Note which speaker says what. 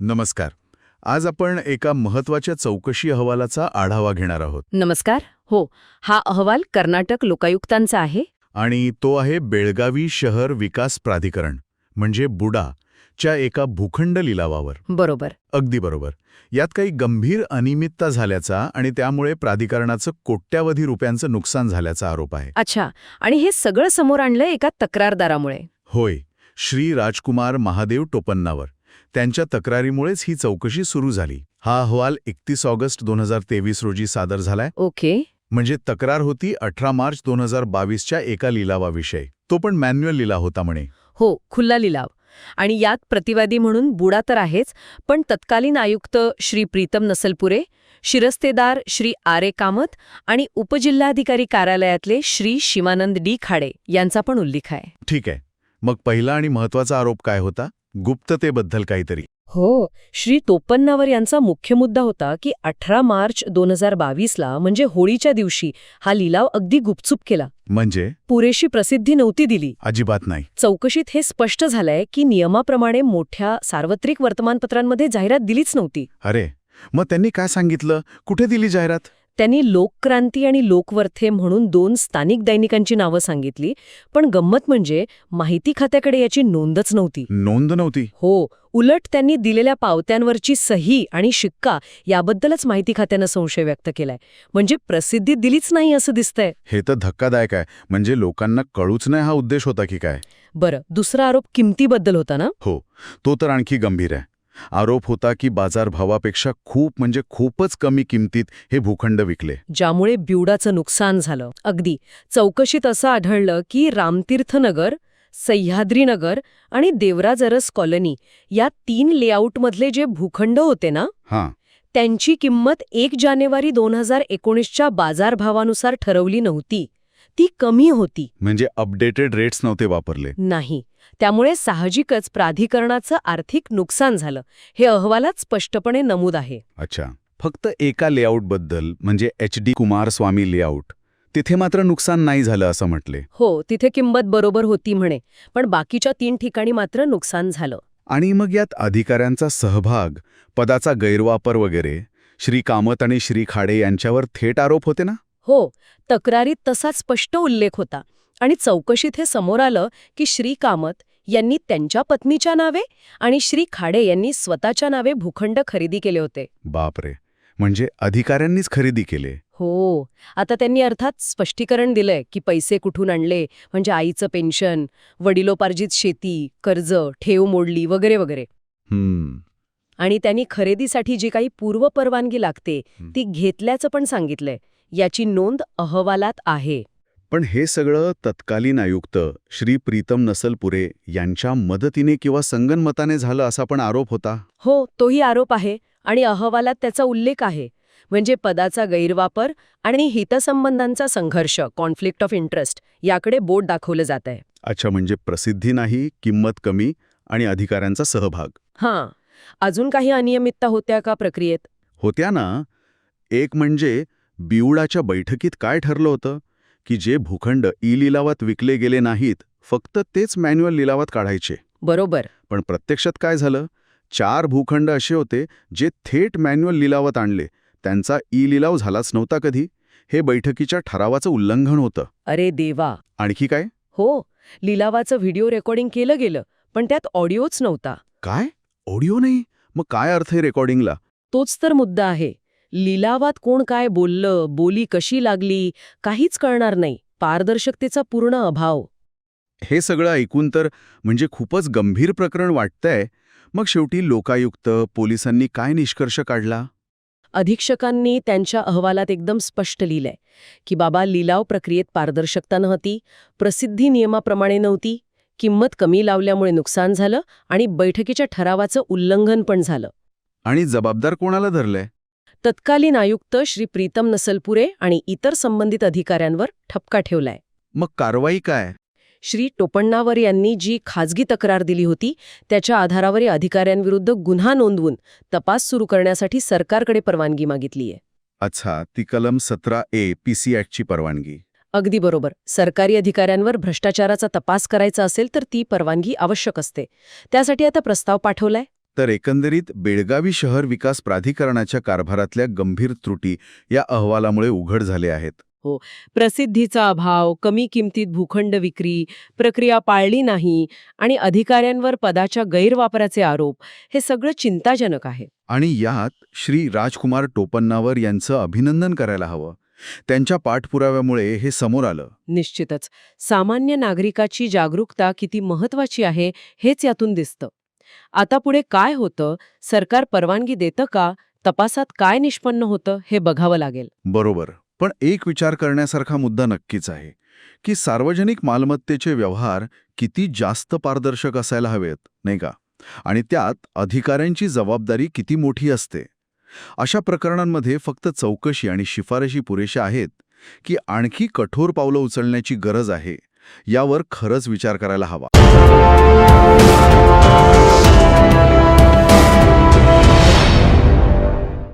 Speaker 1: नमस्कार. आज आपण एका महत्त्वाच्या चौकशी अहवालाचा आढावा घेणार आहोत.
Speaker 2: नमस्कार. हो हा अहवाल कर्नाटक लोकायुक्तांचा आहे.
Speaker 1: आणि तो आहे बेळगावी शहर विकास प्राधिकरण म्हणजे बुडा च्या एका भूखंड लिलावावर.
Speaker 2: बरोबर.
Speaker 1: अगदी बरोबर. यात काही गंभीर अनियमितता झाल्याचा आणि त्यामुळे प्राधिकरणाचं कोट्यावधी रुपयांचं नुकसान झाल्याचा आरोप आहे.
Speaker 2: अच्छा. आणि हे सगळं समोर आणलं एका तक्रारदारामुळे.
Speaker 1: होय. श्री राजकुमार महादेव टोपन्नावर. त्यांच्या तक्रारीमुळेच ही चौकशी सुरू झाली. हा अहवाल एकतीस ऑगस्ट दोन हजार तेवीस रोजी सादर झालाय.
Speaker 2: ओके.
Speaker 1: म्हणजे तक्रार होती अठरा मार्च दोन हजार बावीसच्या एका लिलावाविषयी. तो पण मॅन्युअल लिलाव होता म्हणे.
Speaker 2: हो खुल्ला लिलाव. आणि यात प्रतिवादी म्हणून बुडा तर आहेच पण तत्कालीन आयुक्त श्री प्रीतम नसलपुरे शिरस्तेदार श्री आरे कामत आणि उपजिल्हाधिकारी कार्यालयातले श्री शिवानंद डी खाडे यांचा पण उल्लेख आहे.
Speaker 1: ठीक आहे. मग पहिला आणि महत्त्वाचा आरोप काय होता? गुप्ततेबद्दल काहीतरी.
Speaker 2: हो श्री तोपन्नावर यांचा मुख्य मुद्दा होता की अठरा मार्च दोन हजार बावीसला म्हणजे होळीच्या दिवशी हा लिलाव अगदी गुपचूप केला.
Speaker 1: म्हणजे?
Speaker 2: पुरेशी प्रसिद्धी नव्हती दिली.
Speaker 1: अजिबात नाही.
Speaker 2: चौकशीत हे स्पष्ट झालंय की नियमाप्रमाणे मोठ्या सार्वत्रिक वर्तमानपत्रांमध्ये जाहिरात दिलीच नव्हती.
Speaker 1: अरे मग त्यांनी काय सांगितलं? कुठे दिली जाहिरात?
Speaker 2: त्यांनी लोकक्रांती आणि लोकवर्थे म्हणून दोन स्थानिक दैनिकांची नावं सांगितली पण गंमत म्हणजे माहिती खात्याकडे याची नोंदच नव्हती.
Speaker 1: नोंद नव्हती?
Speaker 2: हो उलट त्यांनी दिलेल्या पावत्यांवरची सही आणि शिक्का याबद्दलच माहिती खात्यानं संशय व्यक्त केलाय. म्हणजे प्रसिद्धी दिलीच नाही असं दिसतंय.
Speaker 1: हे तर धक्कादायक आहे. म्हणजे लोकांना कळूच नाही हा उद्देश होता की काय?
Speaker 2: बरं दुसरा आरोप किमतीबद्दल होता ना?
Speaker 1: हो तो तर आणखी गंभीर आहे. आरोप होता की बाजारभावापेक्षा खूप म्हणजे खूपच कमी किमतीत हे भूखंड विकले.
Speaker 2: ज्यामुळे ब्युडाचं नुकसान झालं. अगदी चौकशीत असं आढळलं की रामतीर्थनगर सह्याद्रीनगर आणि देवराजरस कॉलनी या तीन लेआउटमधले जे भूखंड होते ना
Speaker 1: हां.
Speaker 2: त्यांची किंमत एक जानेवारी दोन हजार एकोणीसच्या बाजारभावानुसार ठरवली नव्हती. ती कमी होती.
Speaker 1: म्हणजे अपडेटेड रेट्स नव्हते वापरले.
Speaker 2: नाही. त्यामुळे साहजिकच प्राधिकरणाचं आर्थिक नुकसान झालं. हे अहवालात स्पष्टपणे नमूद आहे.
Speaker 1: अच्छा. फक्त एका लेआउटबद्दल म्हणजे एच डी कुमारस्वामी लेआउट तिथे मात्र नुकसान नाही झालं असं म्हटले.
Speaker 2: हो तिथे किंमत बरोबर होती म्हणे पण बाकीच्या तीन ठिकाणी मात्र नुकसान झालं.
Speaker 1: आणि मग यात अधिकाऱ्यांचा सहभाग पदाचा गैरवापर वगैरे श्री कामत आणि श्री खाडे यांच्यावर थेट आरोप होते ना?
Speaker 2: हो तक्रारीत तसाच स्पष्ट उल्लेख होता. आणि चौकशीत हे समोर आलं की श्री कामत यांनी त्यांच्या पत्नीच्या नावे आणि श्री खाडे यांनी स्वतःच्या नावे भूखंड खरेदी केले होते.
Speaker 1: बापरे. म्हणजे अधिकाऱ्यांनीच खरेदी केले.
Speaker 2: हो. आता त्यांनी अर्थात स्पष्टीकरण दिलंय की पैसे कुठून आणले म्हणजे आईचं पेन्शन वडिलोपार्जित शेती कर्ज ठेव मोडली वगैरे वगैरे. आणि त्यांनी खरेदीसाठी जी काही पूर्वपरवानगी लागते. ती घेतल्याचं पण सांगितलंय. याची नोंद अहवालात आहे.
Speaker 1: पण हे सगळं तत्कालीन आयुक्त श्री प्रीतम नसलपुरे यांच्या मदतीने किंवा संगनमताने झालं असा पण आरोप होता?
Speaker 2: हो तोही आरोप आहे आणि अहवालात त्याचा उल्लेख आहे. म्हणजे पदाचा गैरवापर आणि हितसंबंधांचा संघर्ष कॉन्फ्लिक्ट ऑफ इंटरेस्ट याकडे बोट दाखवलं जात आहे
Speaker 1: अच्छा म्हणजे प्रसिद्धी नाही किंमत कमी आणि अधिकाऱ्यांचा सहभाग.
Speaker 2: हां. अजून काही अनियमितता होत्या का प्रक्रियेत?
Speaker 1: होत्या ना. एक म्हणजे बिवडाच्या बैठकीत काय ठरलं होतं? की जे भूखंड ई लिलावात विकले गेले नाहीत फक्त तेच मॅन्युअल लिलावात काढायचे.
Speaker 2: बरोबर.
Speaker 1: पण प्रत्यक्षात काय झालं? चार भूखंड असे होते जे थेट मॅन्युअल लिलावात आणले. त्यांचा ई लिलाव झालाच नव्हता कधी. हे बैठकीच्या ठरावाचं उल्लंघन होतं.
Speaker 2: अरे देवा.
Speaker 1: आणखी काय?
Speaker 2: हो लिलावाचं व्हिडिओ रेकॉर्डिंग केलं गेलं पण त्यात ऑडिओच नव्हता.
Speaker 1: काय? ऑडिओ नाही? मग काय अर्थ आहे रेकॉर्डिंगला
Speaker 2: तोच तर मुद्दा आहे. लिलावात कोण काय बोललं बोली कशी लागली काहीच कळणार नाही. पारदर्शकतेचा पूर्ण अभाव.
Speaker 1: हे सगळं ऐकून तर म्हणजे खूपच गंभीर प्रकरण वाटतंय. मग शेवटी लोकायुक्त पोलिसांनी काय निष्कर्ष काढला?
Speaker 2: अधीक्षकांनी त्यांच्या अहवालात एकदम स्पष्ट लिहिलंय की बाबा लिलाव प्रक्रियेत पारदर्शकता नव्हती प्रसिद्धी नियमाप्रमाणे नव्हती किंमत कमी लावल्यामुळे नुकसान झालं आणि बैठकीच्या ठरावाचं उल्लंघन पण झालं.
Speaker 1: आणि जबाबदार कोणाला धरलंय?
Speaker 2: तत्कालीन आयुक्त श्री प्रीतम नसलपुरे आणि इतर संबंधित अधिकाऱ्यांवर ठपका ठेवलाय.
Speaker 1: मग कारवाई काय?
Speaker 2: श्री टोपण्णावर यांनी जी खाजगी तक्रार दिली होती त्याच्या आधारावर या अधिकाऱ्यांविरुद्ध गुन्हा नोंदवून तपास सुरू करण्यासाठी सरकारकडे परवानगी मागितलीय
Speaker 1: अच्छा ती कलम सतरा ए पी सी ॲक्टची परवानगी.
Speaker 2: अगदी बरोबर. सरकारी अधिकाऱ्यांवर भ्रष्टाचाराचा तपास करायचा असेल तर ती परवानगी आवश्यक असते. त्यासाठी आता प्रस्ताव पाठवलाय.
Speaker 1: तर एकंदरीत बेळगावी शहर विकास प्राधिकरणाच्या कारभारातल्या गंभीर त्रुटी या अहवालामुळे उघड झाले आहेत.
Speaker 2: प्रसिद्धीचा अभाव कमी किमतीत भूखंड विक्री प्रक्रिया पाळली नाही आणि अधिकाऱ्यांवर पदाच्या गैरवापराचे आरोप हे सगळं चिंताजनक आहे.
Speaker 1: आणि यात श्री राजकुमार टोपन्नावर यांचं अभिनंदन करायला हवं. त्यांच्या पाठपुराव्यामुळे हे समोर आलं.
Speaker 2: निश्चितच. सामान्य नागरिकाची जागरूकता किती महत्वाची आहे हेच यातून दिसतं. आता पुढे काय होतं? सरकार परवानगी देतं का? तपासात काय निष्पन्न होतं? हे बघावं लागेल.
Speaker 1: बरोबर. पण एक विचार करण्यासारखा मुद्दा नक्कीच आहे की सार्वजनिक मालमत्तेचे व्यवहार किती जास्त पारदर्शक असायला हवेत नाही का? आणि त्यात अधिकाऱ्यांची जबाबदारी किती मोठी असते? अशा प्रकरणांमध्ये फक्त चौकशी आणि शिफारशी पुरेशा आहेत की आणखी कठोर पावलं उचलण्याची गरज आहे यावर खरंच विचार करायला हवा.